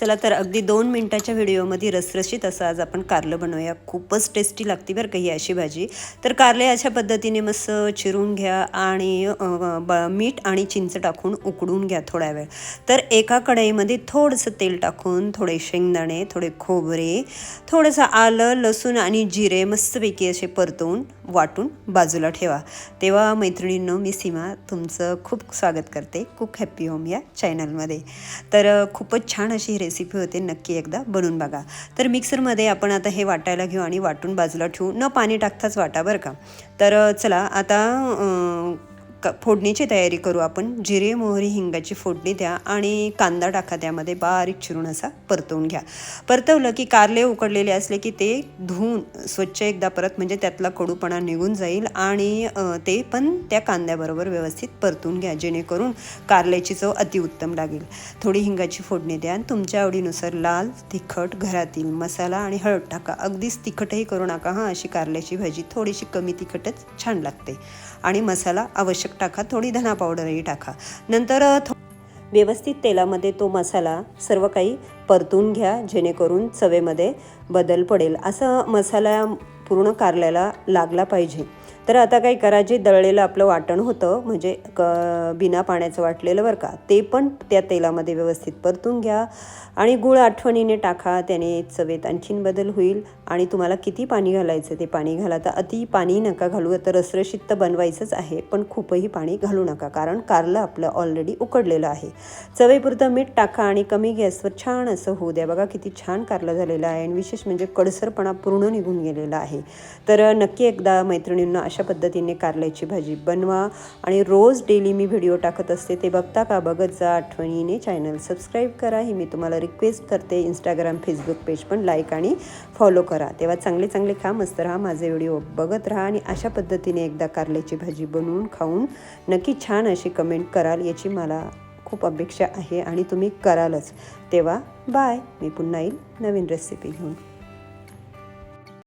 चला तर अगदी दोन मिनटाच्या व्हिडिओमध्ये रसरशीत असं आज आपण कारलं बनवूया. खूपच टेस्टी लागते बरं का ही अशी भाजी. तर कारले अशा पद्धतीने मस्त चिरून घ्या आणि ब मीठ आणि चिंच टाकून उकडून घ्या थोड्या वेळ. तर एका कढईमध्ये थोडंसं तेल टाकून थोडे शेंगदाणे थोडे खोबरे थोडंसं आलं लसूण आणि जिरे मस्तपैकी असे परतवून वाटून बाजूला ठेवा. तेव्हा मैत्रिणींनो मी सीमा तुमचं खूप स्वागत करते. कुक हॅप्पी होम या चॅनलमध्ये तर खूपच छान अशी रेसिपी होते नक्की एकदा बनवून बघा. तर मिक्सरमध्ये आपण आता हे वाटायला घेऊ आणि वाटून बाजूला ठेवू. न पाणी टाकताच वाटा बरं का. तर चला आता क फोडणीची तयारी करू आपण. जिरे मोहरी हिंगाची फोडणी द्या आणि कांदा टाका त्यामध्ये. बारीक चिरून असा परतवून घ्या. परतवलं की कारले उकडलेले असले की ते धुवून स्वच्छ एकदा परत म्हणजे त्यातला कडूपणा निघून जाईल आणि ते पण त्या कांद्याबरोबर व्यवस्थित परतून घ्या. जेणेकरून कारल्याची चव अतिउत्तम लागेल. थोडी हिंगाची फोडणी द्या. आणि तुमच्या आवडीनुसार लाल तिखट घरातील मसाला आणि हळद टाका. अगदीच तिखटही करू नका हां अशी कारल्याची भाजी थोडीशी कमी तिखटच छान लागते. आणि मसाला आवश्यक टाका थोडी धना पावडरही टाका. नंतर व्यवस्थित तेलामध्ये तो मसाला सर्व काही परतून घ्या जेणेकरून चवेमध्ये बदल पडेल. असं मसाला पूर्ण कारल्याला लागला पाहिजे. तर आता काही करा जे दळलेलं आपलं वाटण होतं म्हणजे क बिना पाण्याचं वाटलेलं बरं का ते पण त्या तेलामध्ये व्यवस्थित परतून घ्या आणि गुळ आठवणीने टाका त्याने चवेत आणखीन बदल होईल. आणि तुम्हाला किती पाणी घालायचं ते पाणी घाला तर अति पाणी नका घालू तर रसरशीत तर बनवायचंच आहे पण खूपही पाणी घालू नका कारण कारलं आपलं ऑलरेडी उकडलेलं आहे. चवेपुरतं मीठ टाका आणि कमी गॅसवर छान असं होऊ द्या. बघा किती छान कारलं झालेलं आहे आणि विशेष म्हणजे कडसरपणा पूर्ण निघून गेलेला आहे. तर नक्की एकदा मैत्रिणींना अशा पद्धतीने कारल्याची भाजी बनवा आणि रोज डेली मी व्हिडिओ टाकत असते ते बघता का बघत जा. आठवणीने चॅनल सबस्क्राईब करा. ही मी तुम्हाला रिक्वेस्ट करते. इंस्टाग्राम फेसबुक पेज पण लाईक आणि फॉलो करा. तेव्हा चांगले चांगले खा मस्त राहा माझे व्हिडिओ बघत राहा आणि अशा पद्धतीने एकदा कारल्याची भाजी बनवून खाऊन नक्की छान अशी कमेंट कराल याची मला खूप अपेक्षा आहे आणि तुम्ही करालच. तेव्हा बाय मी पुन्हा येईल नवीन रेसिपी घेऊन